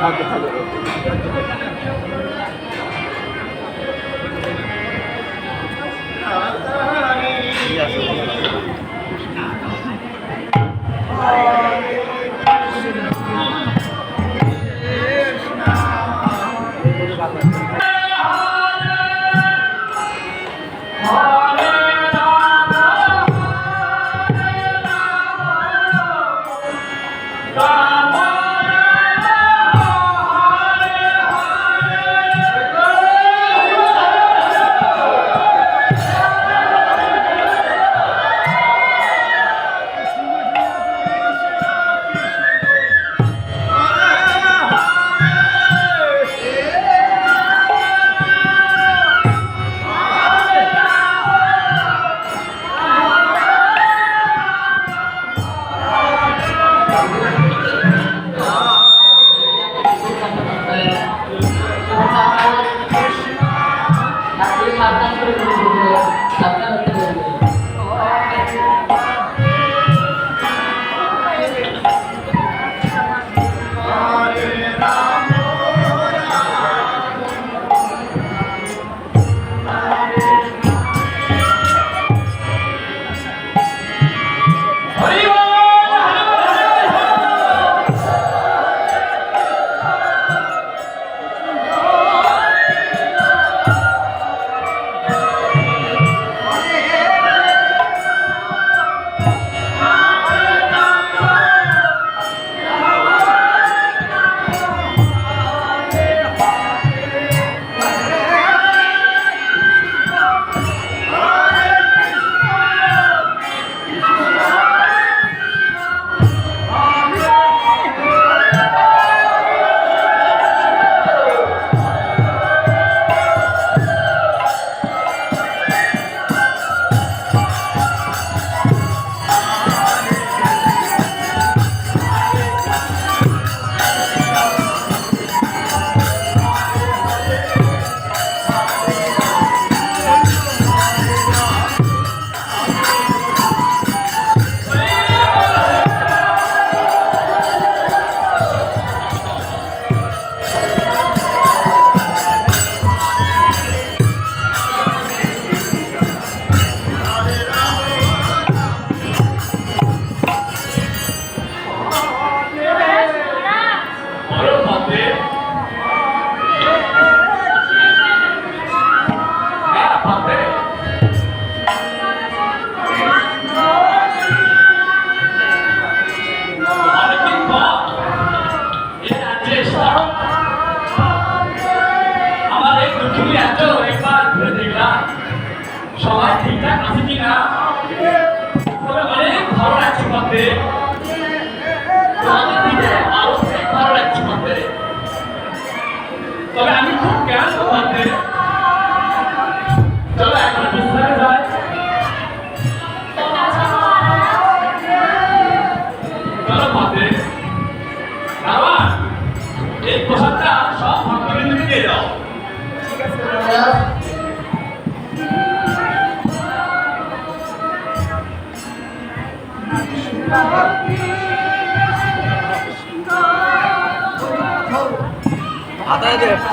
থাকে থাকে ঠিক আছে হরি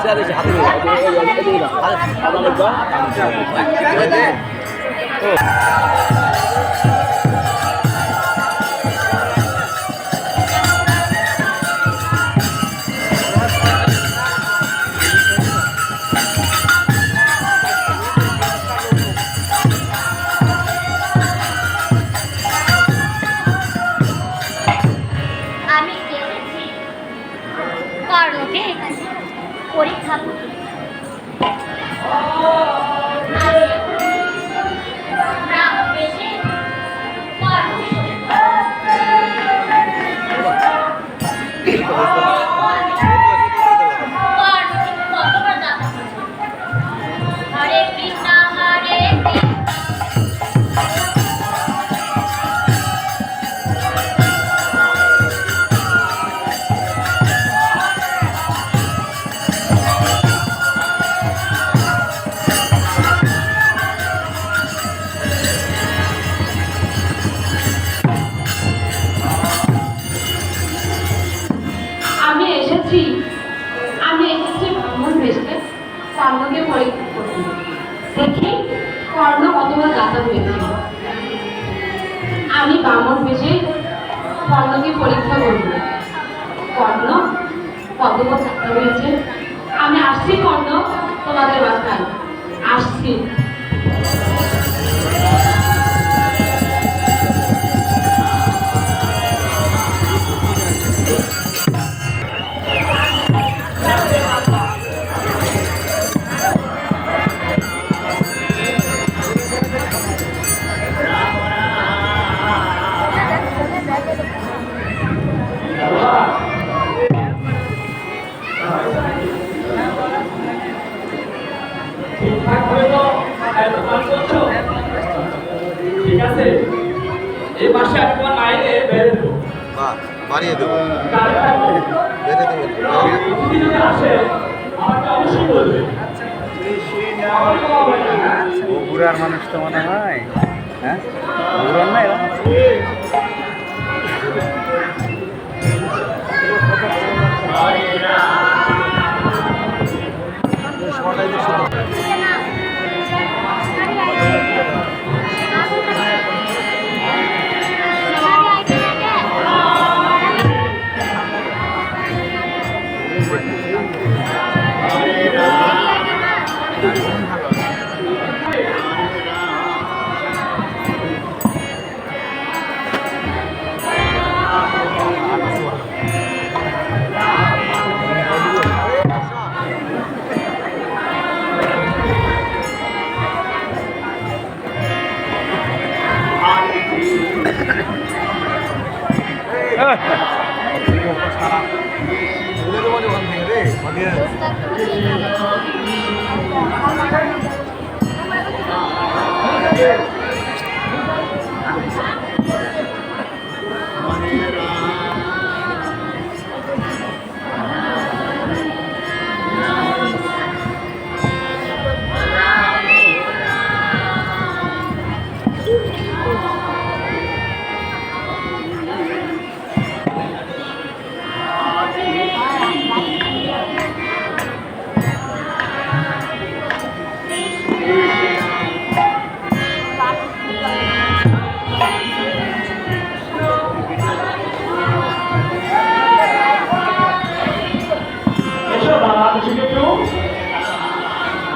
হাতে পরীক্ষা করব কর্ণ কর্তব্য ছাত্র হয়েছে আমি আসছি কর্ণ তোমাদের বাসায় আসছি। বাহ বাড়িয়ে দেবো। বেড়ে দেবো। বগুড়ার মানুষ তো মনে হয় হ্যাঁ? বগুড়ার না 내려가려고 하는 생각에 가면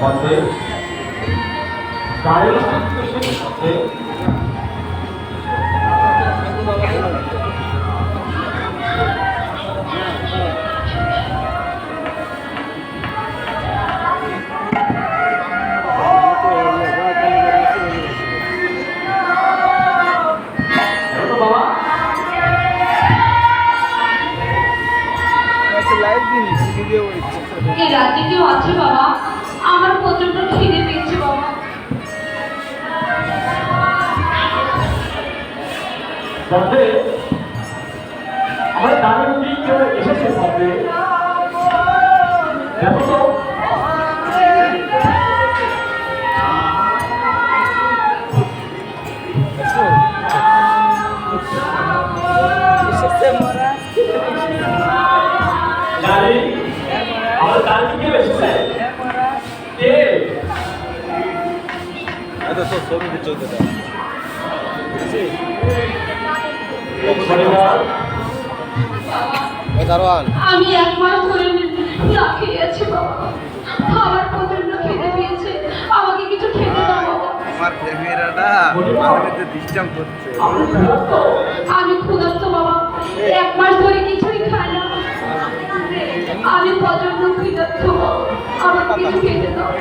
পথে। গাড়ির পথে বাবা। লাইভ এই রাত্রে কেউ আছে বাবা? প্রচণ্ড খিদে পেয়েছে এসেছে পথে দেখো তো ছবি চলতে দাও। দারোয়ান। আমি এক মাস ধরে না খেয়ে আছি বাবা। আমার প্রচণ্ড খিদে পেয়েছে। আমাকে কিছু খেতে দাও আমার ক্যামেরাটা আমাকে ডিস্টার্ব করছে। আমি ক্ষুধার্ত বাবা। এক মাস ধরে কিছুই খাই না। আমি প্রচণ্ড ক্ষুধার্ত আমাকে কিছু খেতে দাও।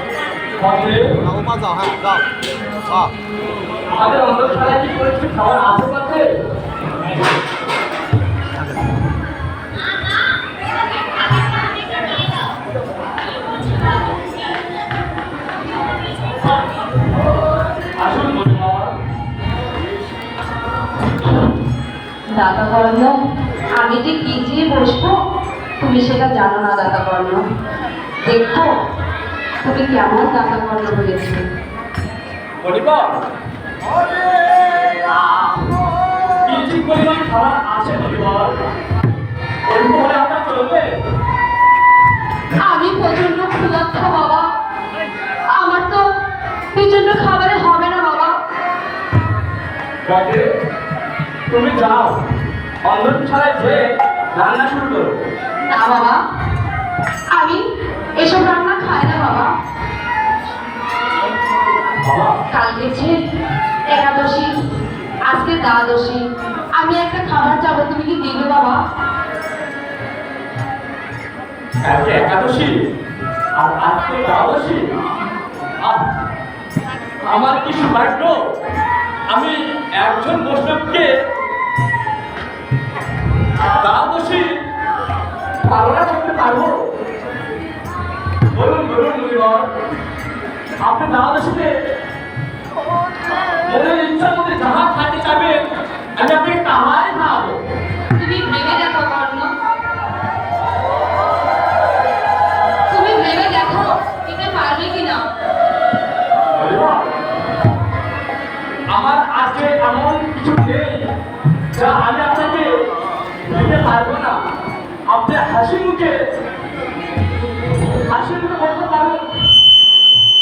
যাও আমি যে কি দিয়ে বসবো তুমি সেটা জানো না দাদা কর্ণ দেখো তুমি কেমন দাদা কর্ণ হয়েছে পরিমাণ আছে চলবে? আমি প্রচণ্ড ক্ষুধার্ত বাবা। আমার তো প্রচণ্ড খাবারে হবে না বাবা। তুমি যাও। অন্ধনশালায় যে রান্না শুরু করো। না বাবা। আমি এসব রান্না খাই না বাবা? বাবা? কালকে যে একাদশী আজকে দ্বাদশী আমি একটা খাবার চাবো তুমি কি দিবে বাবা? কালকে একাদশী? আর আজকে দ্বাদশী? আমার কি সৌভাগ্য? আমি একজন বৈষ্ণবকে দ্বাদশী পালনা করতে পারব? বলুন বলুন মুনিবর আপনি দ্বাদশীতে মনের ইচ্ছা মধ্যে যাহা খাতে চাবেন আমি আপনাকে তাহাই খাওয়াবো। তুমি ভেবে দেখো কর্ণ। তুমি ভেবে দেখো দিতে পারবে কিনা? আমার আজকে এমন কিছু নেই যা আমি আপনাকে দিতে পারব না। আপনি হাসি মুখে হাসি মুখে বলতে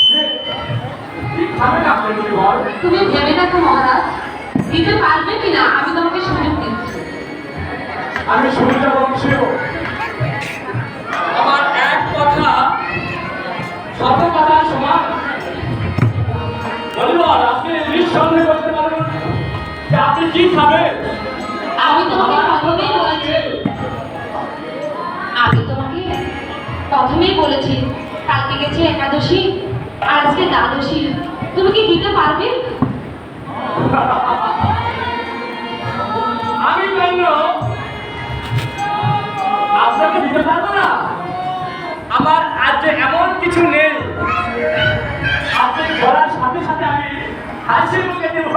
যে আপনি বলিবার? তুমি ভেবে দেখো মহারাজ। দিতে পারবে কিনা? আমি তোমাকে সুযোগ দিচ্ছি। আমি সূর্য বংশীয় আমার এক কথা শত কথার সমান। বলিবার আপনি নিঃসন্দেহ করতে পারেন যে আপনি কি খাবেন? আমি তোমাকে প্রথমেই বলেছি। প্রথমেই বলেছি, কালকে গেছে একাদশী, আজকে দ্বাদশী। তুমি কি দিতে পারবে? আমি আপনাকে দিতে পারব না? আমার আজ এমন কিছু নেই। আপনি বলার সাথে সাথে আমি হাসি মুখে দেব।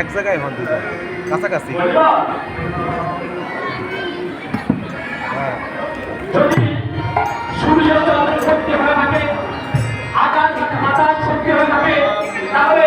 এক জায়গায় হন দুটো কাছাকাছি। হ্যাঁ। সূর্য চন্দ্র শক্তি হয়ে থাকে আকাশ, বাতাস শক্তি হয়ে থাকে। তাহলে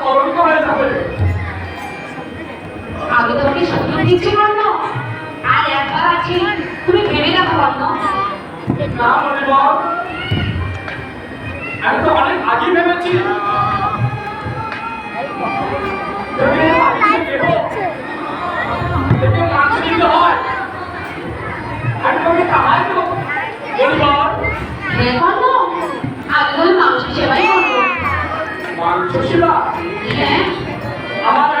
আমি তোমাকে সুযোগ দিচ্ছি বন্য আর একবার আছি তুমি ভেবে দেখো বন্য না মনে বল আমি তো অনেক আগে ভেবেছি। মাংস সেবা? হ্যাঁ। আমার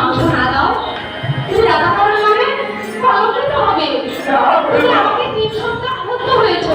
মাংস না দাও। তুমি রাজা করার নামে মানে? পালন করতে হবে। তুমি আমাকে তিন সপ্তাহ আবদ্ধ হয়েছো।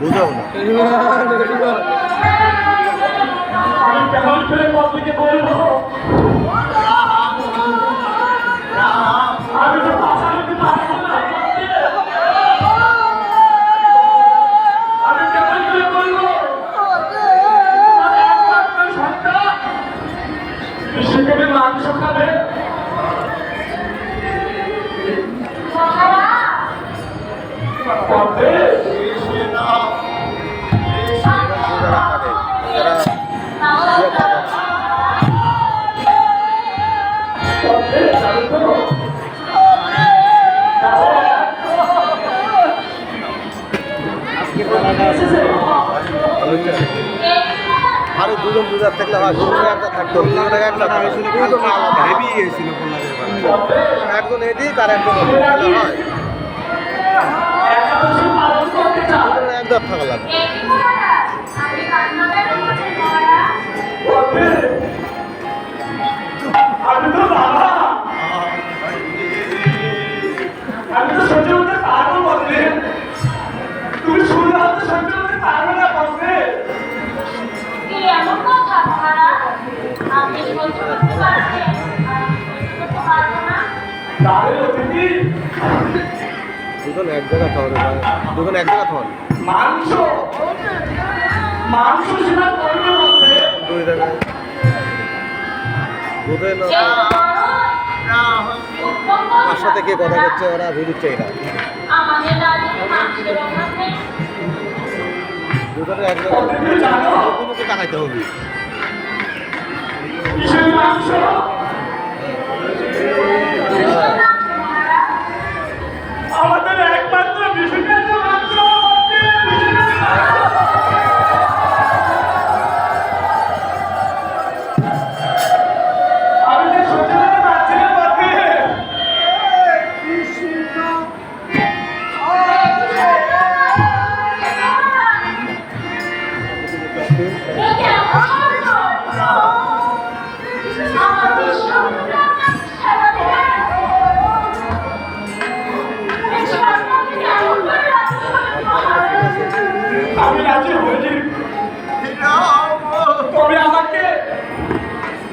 বুঝাও না। আমি কেমন করে বলব দুজন থাকলে হয় দুজন একটা থাকতো। একটা থাকতো দুজন আলাদা হেভি গিয়েছিল একজন এদিক আর একজন হয়। একদম থাকা লাগবে। তুমি শুনলে হয়তো সহ্য করতে পারবে না পদ্মে দুজন এক জায়গা থাকবে দুজন এক জায়গা মাংস মাংস সেটা দুই জায়গায়। এই তার সাথে কে কথা করছে ওরা রাজ্যে মাংসের দুজনের এক জায়গায় তুমি জানো? 一起唱出我们。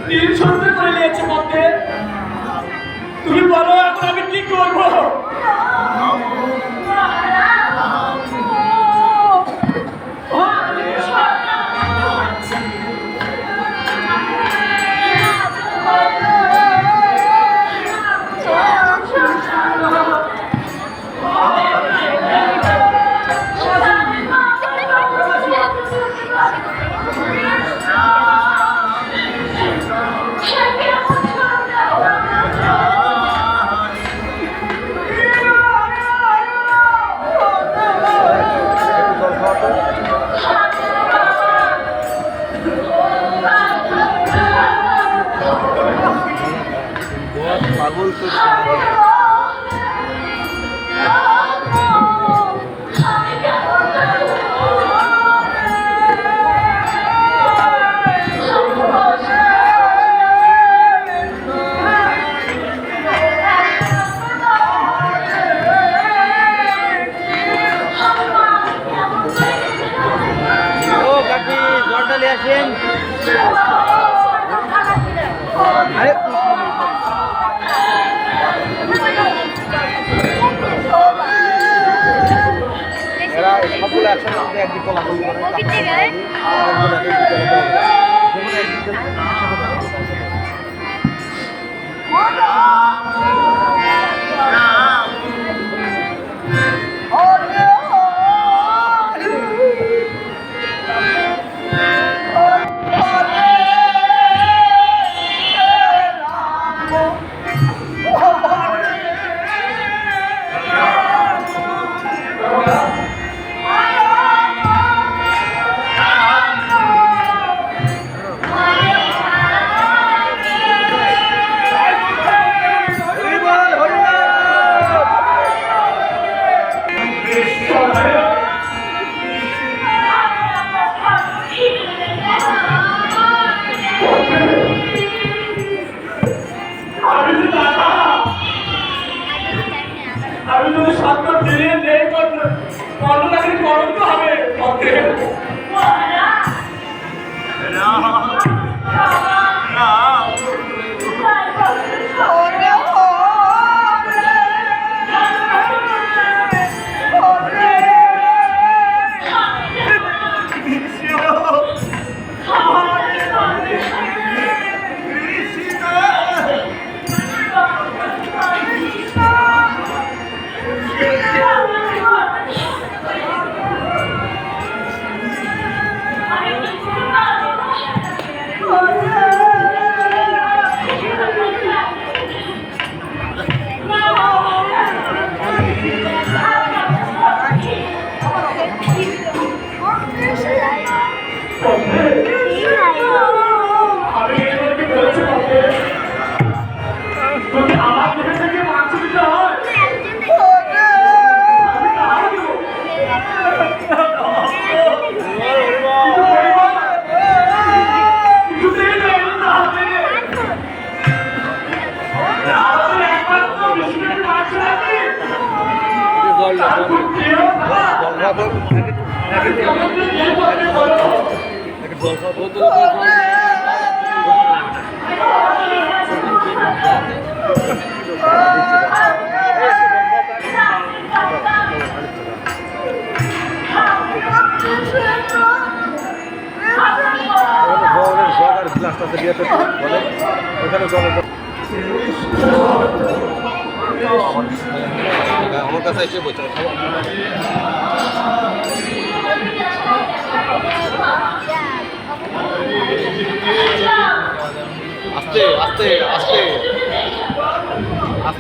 তিন সরতে করে নিয়েছে মধ্যে। তুমি বলো এখন আমি কি করব? রাস্তাতে বিয়ে করতে বলে ওখানে জল আমার কাছে এসে বলছে আস্তে আস্তে আস্তে।